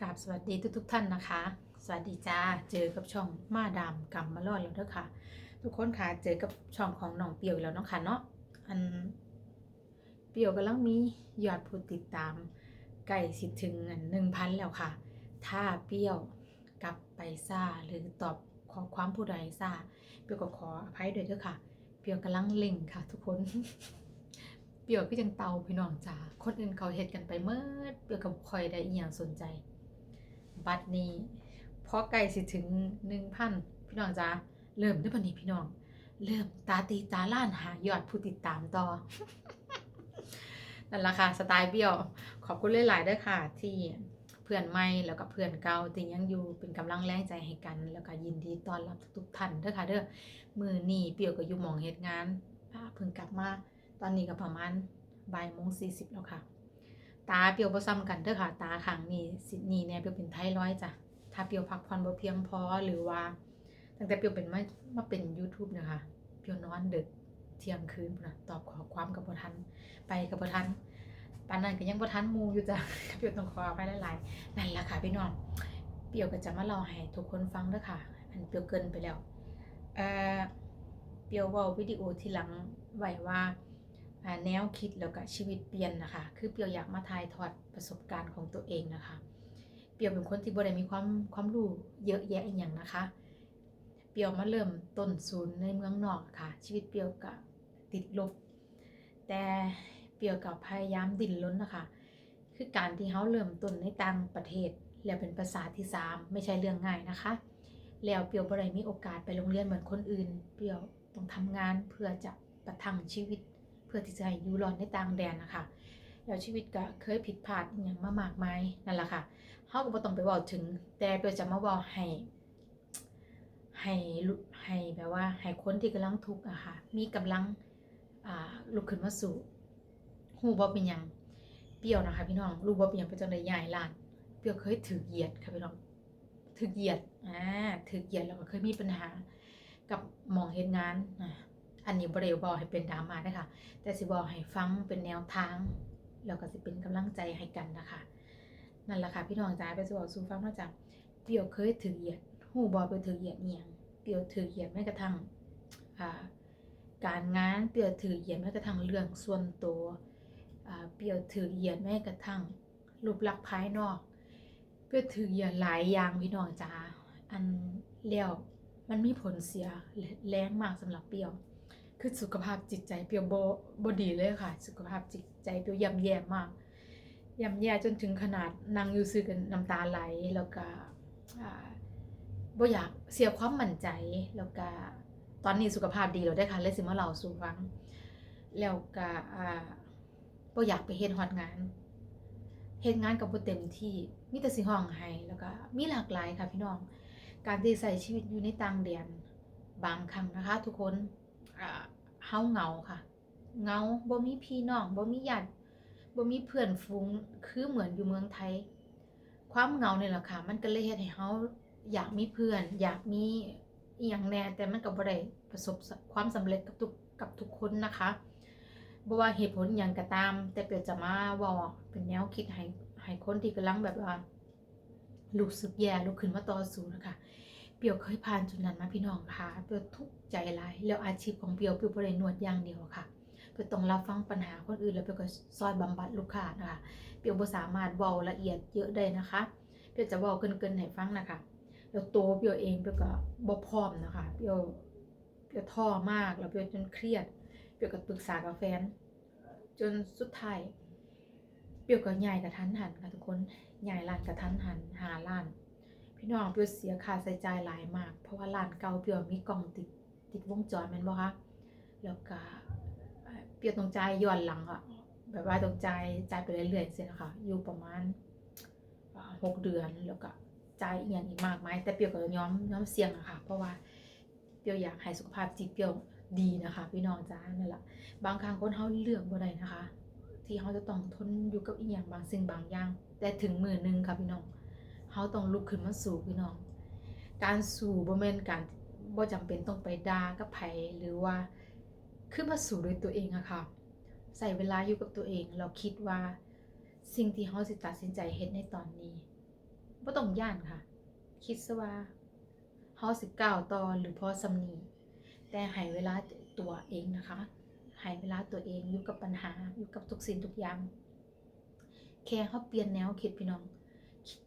กราบสวัสดีทุกทุกท่านนะคะ สวัสดีจ้า เจอกับช่องมาดามกำมาลอดแล้วเด้อค่ะ ทุกคนค่ะ เจอกับช่องของน้องเปียวอีกแล้วเนาะค่ะเนาะ อันเปียวกำลังมียอดผู้ติดตามใกล้สิถึงหนึ่งพันแล้วค่ะ ถ้าเปียวกลับไปซ่าหรือตอบขอความผู้ใดซ่า เปียวก็ขออภัยด้วยเด้อค่ะ เปียวกำลังเล็งค่ะ ทุกคนเปียวก็ยังเตาพี่น้องจ้าคนอื่นเขาเฮ็ดกันไปเมื่อเปียวกับคอยได้อีหยังสนใจ บัดนี้พอใกล้สิถึงหนึ่งพันพี่น้องจ้าเริ่มด้วยบัดนี้พี่น้อง เริ่มตาตีตาล้านหายอดผู้ติดตามต่อนั่นละค่ะสไตล์เบี้ยว ขอบคุณหลายๆด้วยค่ะ ที่เพื่อนใหม่แล้วก็เพื่อนเก่าที่ยังอยู่เป็นกำลังแรงใจให้กัน แล้วก็ยินดีต้อนรับทุกๆท่านเด้อค่ะเด้อมือนี่เปียวก็อยู่มองเฮ็ดงานเพิ่งกลับมาตอนนี้ก็ประมาณบ่ายโมงสี่สิบแล้วค่ะ ตาเปียวบ่ซ้ำกันเด้อค่ะ ตาข้างนี้สินี่เนี่ยเปียวเป็นไทรอยจ้ะถ้าเปียวพักผ่อนบ่เพียงพอหรือว่าตั้งแต่เปียวเป็นมามาเป็น YouTube เนะคะเปียวนอนดึกเที่ยงคืนพุ่นะตอบขอความกับบ่ทันไปกับบ่ทันปานนั้นก็ยังบ่ทันมูอยู่จ้ะเปียวต้องขออภัยหลายๆนั่นล่ะค่ะพี่น้องเปียวก็จะมาเล่าให้ทุกคนฟังเด้อค่ะ อันเปียวเกินไปแล้วเอ่อเปียวเว้าวิดีโอที่หลังไว้ว่า แนวคิดแล้วก็ชีวิตเปลี่ยนนะคะ คือเปียวอยากมาถ่ายทอดประสบการณ์ของตัวเองนะคะ เปียวเป็นคนที่บ่ได้มีความความรู้เยอะแยะอย่างนะคะ เปียวมาเริ่มต้นศูนย์ในเมืองนอกค่ะ ชีวิตเปียวก็ติดลบ แต่เปียวกับพยายามดิ้นรนนะคะ คือการที่เขาเริ่มต้นในต่างประเทศแล้วเป็นภาษาที่สามไม่ใช่เรื่องง่ายนะคะ แล้วเปียวบ่ได้มีโอกาสไปโรงเรียนเหมือนคนอื่น เปียวต้องทำงานเพื่อจะประทังชีวิต พื่อที่จะให้อยู่รอดในต่างแดนนะคะแล้วชีวิตก็เคยผิดพลาดอย่างมามากมายนั่นแหละค่ะเฮาก็บ่ต้องไปเว้าถึง แต่เปียวจะมาเว้าให้ ให้ให้แบบว่าให้คนที่กำลังทุกข์อะค่ะ มีกำลังอ่าลุกขึ้นมาสู้ฮู้บ่เป็นหยังเปรี้ยวนะคะพี่น้องรู้บ่เป็นหยังเป็นจังได๋ย้ายร้านเปรี้ยวเคยถูกเหยียดค่ะพี่น้องถูกเหยียดอ่าถูกเหยียดแล้วก็เคยมีปัญหากับมองเฮ็ดงานอ่า อันนี้บริวบอกให้เป็นดราม่านะคะแต่สิบอกให้ฟังเป็นแนวทางแล้วก็สิเป็นกำลังใจให้กันนะคะนั่นแหละค่ะพี่น้องจ้าไปสิบอกสู่ฟังมาจากเปียวเคยถือเหยียดหูบอไปถือเหยียดเอียงเปียวถือเหยียดแม้กระทั่งการงานเปียวถือเหยียดแม้กระทั่งเรื่องส่วนตัวเปียวถือเหยียดแม้กระทั่งรูปลักษณ์ภายนอก เปียวถือเหยียดหลายอย่างพี่น้องจ้าอันแล้วมันมีผลเสียแรงมากสำหรับเปียว คือสุขภาพจิตใจเปียวโบบดีเลยค่ะ สุขภาพจิตใจเปียวย่ำแย่มากย่ำแย่จนถึงขนาดนั่งอยู่ซื้อกันน้ำตาไหลแล้วก็บ่อยากเสียความมั่นใจแล้วก็ตอนนี้สุขภาพดีแล้วได้ค่ะเลยสิมาเล่าสู่ฟัง แล้วก็บ่อยากไปเฮ็ดฮอดงานเฮ็ดงานกับบ่เต็มที่มีแต่สิห้องให้แล้วก็มีหลากหลายค่ะพี่น้อง การที่ใส่ชีวิตอยู่ในต่างแดนบางครั้งนะคะ ทุกคน เฮาเงาค่ะ เงาบ่มีพี่น้องบ่มีญาติบ่มีเพื่อนฝูงคือเหมือนอยู่เมืองไทย ความเงาเนี่ยแหละค่ะ มันก็เลยเฮ็ดให้เฮาอยากมีเพื่อน อยากมีอีหยังแน่แต่มันก็บ่ได้ประสบความสำเร็จกับทุกกับทุกคนนะคะบ่ว่าเหตุผลหยังก็ตาม แต่เปียจะมาว้าเป็นแนวคิดให้ให้คนที่กำลังแบบว่ารู้สึกแย่ลุกขึ้นมาต่อสู้นะคะ เปียวเคยผ่านจุดนั้นมาพี่น้องค่ะเปียวทุกข์ใจหลายแล้วอาชีพของเปียวเปียวบ่ได้นวดอย่างเดียวค่ะเปียวต้องรับฟังปัญหาคนอื่นแล้วเปียวก็ซอยบำบัดลูกค้านะคะเปียวบ่สามารถเว้าละเอียดเยอะได้นะคะเปียวจะเว้าเกินๆให้ฟังนะคะแล้วโตเปียวเองเปียวก็บ่พร้อมนะคะเปียวเปียวท้อมากแล้วเปียวจนเครียดเปียวก็ปรึกษากับแฟนจนสุดท้ายเปียวก็ย้ายกระทันหันค่ะทุกคนย้ายร้านกระทันหันหาร้าน พี่น้องเปียวเสียค่าใช้จ่ายหลายมาก เพราะว่าร้านเก่าเปียวมีกล้องติดติดวงจรแม่นบ่คะแล้วก็เอ่อเปียวต้องจ่ายย้อนหลังอะแบบว่าต้องจ่ายจ่ายไปเรื่อยๆเสียนะคะ อยู่ประมาณหกเดือนแล้วก็จ่ายอีกอย่างอีกมากมายแต่เปียวก็ยอมยอมเสี่ยงอะค่ะ เพราะว่าเปียวอยากให้สุขภาพจิตเปียวดีนะคะ พี่น้องจ้านั่นแหละบางครั้งคนเฮาเลือกบ่ได้นะคะ ที่เขาจะต้องทนอยู่กับอีหยังบางสิ่งบางอย่าง แต่ถึงมือหนึงค่ะพี่น้อง เขาต้องลุกขึ้นมาสู้พี่น้อง การสู้บ่แม่นการบ่จำเป็นต้องไปด่ากับไผหรือว่าขึ้นมาสู้ด้วยตัวเองอะค่ะใส่เวลาอยู่กับตัวเอง เราคิดว่า สิ่งที่เขาสิตัดสินใจเฮ็ดในตอนนี้บ่ต้องย่านค่ะ คิดซะว่าเฮาสิก้าวต่อหรือพอสำนีแต่ให้เวลาตัวเองนะคะให้เวลาตัวเองอยู่กับปัญหาอยู่กับทุกสิ่งทุกอย่าง แค่เฮาเปลี่ยนแนวคิดพี่น้อง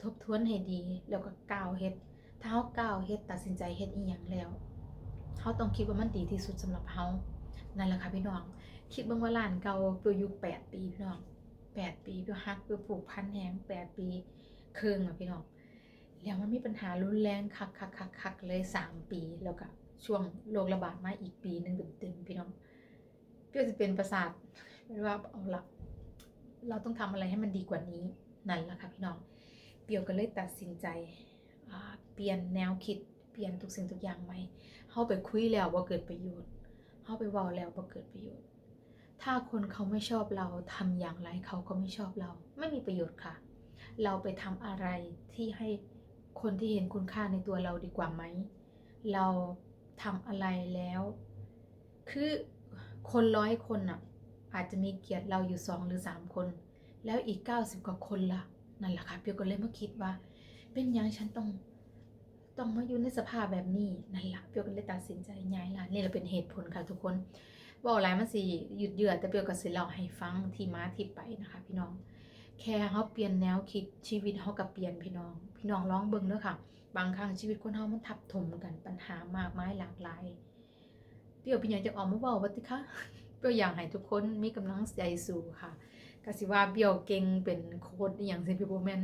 ทบทวนให้ดี แล้วก็ก้าวเฮ็ดถ้าเฮาก้าวเฮ็ดตัดสินใจเฮ็ดอีหยังแล้วเฮาต้องคิดว่ามันดีที่สุดสำหรับเฮานั่นแหละค่ะพี่น้อง คิดเบิ่งว่าร้านเก่าเปียวอยู่8ปีพี่น้อง8ปีเปียวฮักเปียวผูกพันแฮง8ปีครึ่งอะพี่น้องแล้วมันมีปัญหารุนแรงคักคักคักคักเลยสามปีแล้วก็ช่วงโรคระบาดมาอีกปีหนึ่งเต็มๆพี่น้องเพื่อจะเป็นประสาทไม่ว่าเอาละเราต้องทำอะไรให้มันดีกว่านี้นั่นแหละค่ะพี่น้อง เปียวก็เลยตัดสินใจเปลี่ยนแนวคิดเปลี่ยนทุกสิ่งทุกอย่างไหมเข้าไปคุยแล้วว่าเกิดประโยชน์เข้าไปเว้าแล้วว่าเกิดประโยชน์ ถ้าคนเขาไม่ชอบเราทำอย่างไรเขาก็ไม่ชอบเรา ไม่มีประโยชน์ค่ะ เราไปทำอะไรที่ให้คนที่เห็นคุณค่าในตัวเราดีกว่าไหม เราทำอะไรแล้ว คือคนร้อยคนน่ะอาจจะมีเกียรติเราอยู่สองหรือสามคน แล้วอีกเก้าสิบกว่าคนล่ะ นั่นแหละค่ะเปียวก็เลยมาคิดว่า เป็นยังฉันต้องต้องมาอยู่ในสภาพแบบนี้นั่นแหละเปียวก็เลยตัดสินใจย้ายร้านนี่แหละเป็นเหตุผลค่ะทุกคนบอกหลายมันสิหยุดเยือแต่เปียวก็สิเล่าให้ฟังที่มาที่ไปนะคะ พี่น้อง แค่เขาเปลี่ยนแนวคิดชีวิตเขากับเปลี่ยนพี่น้อง พี่น้องลองเบิ่งเด้อค่ะ บางครั้งชีวิตคนเฮามันทับถมกันปัญหามากมายหลากหลายเปียวเป็นอย่างจะออกมาว้าว่าติคะเปียวอยากให้ทุกคนมีกำลังใจสู้ค่ะ ก็สิว่าเปรียวเก่งเป็นโค้ดอย่างสิพี่บ่แมน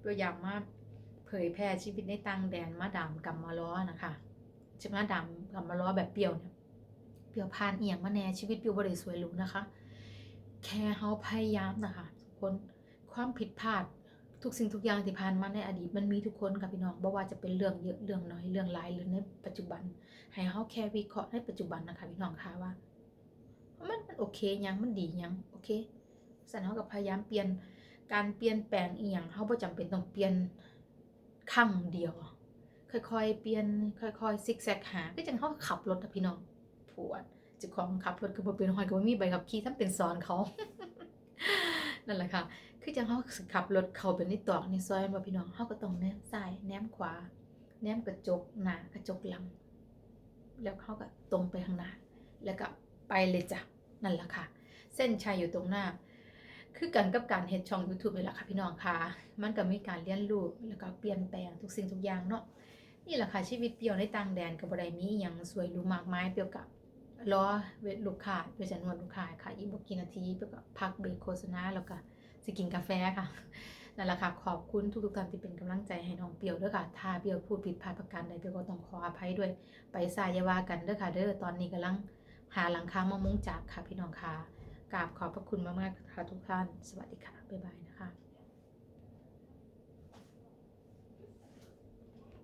เปรียวอยากมาเผยแพร่ชีวิตในต่างแดนมาดามกำมมาล้อนะคะจะมาดามกำมมาล้อแบบเปรียวเนี่ยเปรียวผ่านเอียงมาแน่ชีวิตเปรียวบ่ได้สวยหรูนะคะ แค่เฮาพยายามนะคะทุกคนความผิดพลาดทุกสิ่งทุกอย่างที่ผ่านมาในอดีตมันมีทุกคนค่ะพี่น้องบ่ว่าจะเป็นเรื่องเยอะเรื่องน้อยเรื่องหลายหรือในปัจจุบัน ให้เฮาแค่วิเคราะห์ในปัจจุบันนะคะพี่น้องค่ะว่า มันมันโอเคยังมันดียังโอเค สันเฮากับพยายามเปลี่ยนการเปลี่ยนแปลงอีหยังเฮาบ่จำเป็นต้องเปลี่ยนครั้งเดียว ค่อยๆ เปลี่ยนค่อยๆซิกแซกหาก็จังเฮาขับรถอะพี่น้องปวดจ้าของขับรถก็บ่เป็นหอยก็บ่มีใบขับขี่ทำเป็นสอนเขานั่นแหละค่ะ คือจังเฮาขับรถเขาไปในตรอกในซอยบ่พี่น้องเฮาก็ต้องแนมซ้ายแนมขวา แนมกระจกหน้ากระจกหลัง แล้วเขาก็ตรงไปข้างหน้า แล้วก็ไปเลยจ้ะ นั่นแหละค่ะ เส้นชัยอยู่ตรงหน้า คือกันกับการเฮ็ดช่อง YouTube นี่แหละค่ะพี่น้องค่ะ มันก็มีการเรียนรู้แล้วก็เปลี่ยนแปลงทุกสิ่งทุกอย่างเนาะ นี่แหละค่ะชีวิตเปียวในต่างแดนก็บ่ได้มีอหยังสวยรูมากมายเปียวกับรอเวทลูกค้าเพื่อจะนวดลูกค้าค่ะอีกบกี่นาทีเปียวก็พักเบรกโฆษณาแล้วก็สิกินกาแฟค่ะนั่นแหละค่ะขอบคุณทุกๆท่านที่เป็นกำลังใจให้น้องเปียวด้วยค่ะถ้าเปียวพูดผิดพลาดประการใดเปียวก็ต้องขออภัยด้วย ไปสายยาวากันด้อค่ะเด้อตอนนี้กำลังหาหลังคามามุงจากค่ะพี่น้องค่ะ กราบขอบพระคุณมากๆค่ะทุกท่าน สวัสดีค่ะ บ๊ายบายนะ